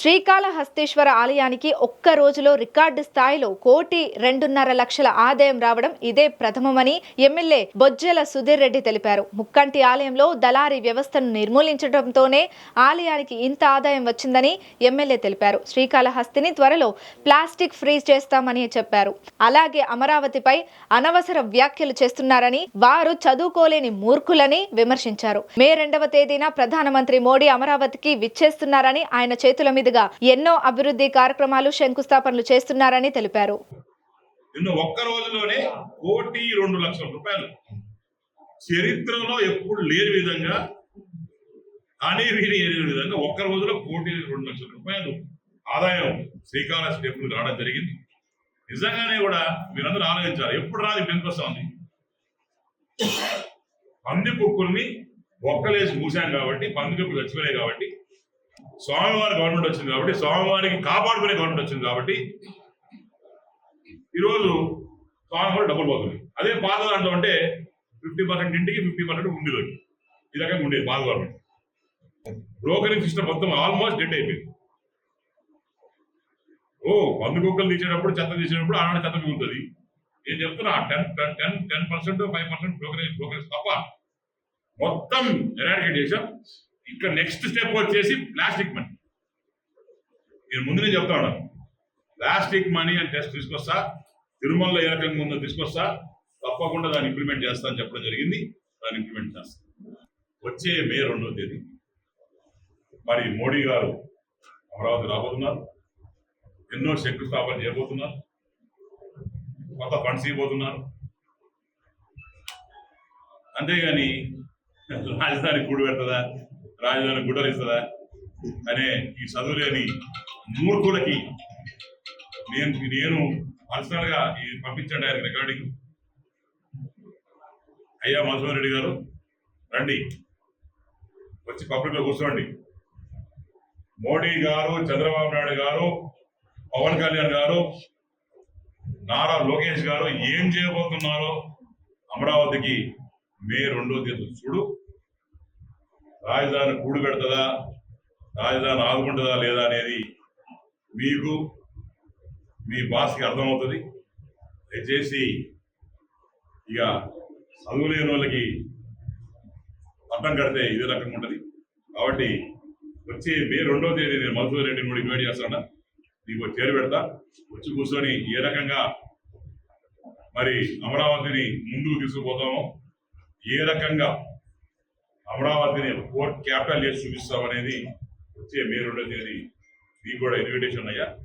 శ్రీకాళహస్తీశ్వర ఆలయానికి ఒక్క రోజులో రికార్డు స్థాయిలో కోటి రెండున్నర లక్షల ఆదాయం రావడం ఇదే ప్రథమమని ఎమ్మెల్యే బొజ్జల సుధీర్ రెడ్డి తెలిపారు. ముక్కంటి ఆలయంలో దళారీ వ్యవస్థను నిర్మూలించడంతోనే ఆలయానికి ఇంత ఆదాయం వచ్చిందని ఎమ్మెల్యే తెలిపారు. శ్రీకాళహస్తిని త్వరలో ప్లాస్టిక్ ఫ్రీజ్ చేస్తామని చెప్పారు. అలాగే అమరావతిపై అనవసర వ్యాఖ్యలు చేస్తున్నారని వారు చదువుకోలేని మూర్ఖులని విమర్శించారు. మే రెండవ తేదీన ప్రధానమంత్రి మోడీ అమరావతికి విచ్చేస్తున్నారని ఆయన చేతుల మీద మీదుగా ఎన్నో అభివృద్ధి కార్యక్రమాలు శంకుస్థాపనలు చేస్తున్నారని తెలిపారు. నిన్న ఒక్క రోజులోనే కోటి రెండు లక్షల రూపాయలు. చరిత్రలో ఎప్పుడు లేని విధంగా కానీ వీరి లేని విధంగా ఒక్క రోజులో కోటి రెండు లక్షల రూపాయలు ఆదాయం శ్రీకాళహస్తి టెంపుల్ రావడం జరిగింది. నిజంగానే కూడా మీరందరూ ఆలోచించాలి ఎప్పుడు రాదు పెంకొస్తా ఉంది పంది కుక్కుల్ని ఒక్కలేసి మూసాం కాబట్టి పంది కుక్కలు చచ్చిపోయాయి కాబట్టి స్వామివారి గవర్నమెంట్ వచ్చింది కాబట్టి స్వామివారికి కాపాడుకునే గవర్నమెంట్ వచ్చింది కాబట్టి ఈరోజు స్వామివారు డబ్బులు పోతుంది అదే పాత దాంట్లో అంటే ఫిఫ్టీ పర్సెంట్ ఇంటికి ఫిఫ్టీ పర్సెంట్ ఉండేది ఈ రకంగా ఉండేది పాత గవర్నమెంట్. బ్రోకరింగ్ సిస్టమ్ మొత్తం ఆల్మోస్ట్ డెడ్ అయిపోయింది. ఓ పందు కుక్కలు తీసేటప్పుడు చెత్త తీసేటప్పుడు ఆనాడు చెత్త మిగులుతుంది. నేను చెప్తున్నా ten ten ten percent five percent brokerage brokerage తప్ప మొత్తం ఎరాడికేట్ చేసాం ఇక్కడ నెక్స్ట్ స్టెప్ వచ్చేసి ప్లాస్టిక్ మనీ నేను ముందునే చెప్తా ఉన్నాను ప్లాస్టిక్ మనీ అని టెస్ట్ తీసుకొస్తా తిరుమలలో ఏ రకంగా ఉందో తీసుకొస్తా తప్పకుండా దాన్ని ఇంప్లిమెంట్ చేస్తా అని చెప్పడం జరిగింది. దాన్ని ఇంప్లిమెంట్ చేస్తా. వచ్చే మే రెండవ తేదీ. మరి మోడీ గారు అమరావతి రాబోతున్నారు. ఎన్నో శంకుస్థాపన చేయబోతున్నారు. కొత్త ఫండ్స్ ఇవ్వబోతున్నారు. అంతేగాని రాజధాని కూడి పెడుతుందా? రాజధాని గుడ్డలు ఇస్తుందా? అనే ఈ చదువులేని మూర్ఖులకి నేను నేను పర్సనల్గా ఇది పంపించండి ఆయన రికార్డింగ్. అయ్యా మధుసూదన్ రెడ్డి గారు రండి. వచ్చి పబ్లిక్లో కూర్చోండి. మోడీ గారు చంద్రబాబు నాయుడు గారు పవన్ కళ్యాణ్ గారు నారా లోకేష్ గారు ఏం చేయబోతున్నారో అమరావతికి మే రెండో తేదీ చూడు. రాజధాని కూడు పెడుతుందా రాజధాని ఆదుకుంటుందా లేదా అనేది మీకు మీ బాస్కి అర్థమవుతుంది. దయచేసి ఇక చదువులేని వాళ్ళకి అర్థం కడితే ఇదే రకంగా ఉంటుంది. కాబట్టి వచ్చే మే రెండో తేదీ నేను మధుసూర్ రెడ్డిని కూడా ఇన్వైట్ చేస్తాను? నీకు చేరు పెడతా. వచ్చి కూర్చొని ఏ రకంగా మరి అమరావతిని ముందుకు తీసుకుపోతామో ఏ రకంగా అమరావతిని పోర్ట్ క్యాపిటల్ చేసి చూపిస్తామనేది వచ్చే మే రెండో తేదీ. మీకు కూడా ఇన్విటేషన్ అయ్యా.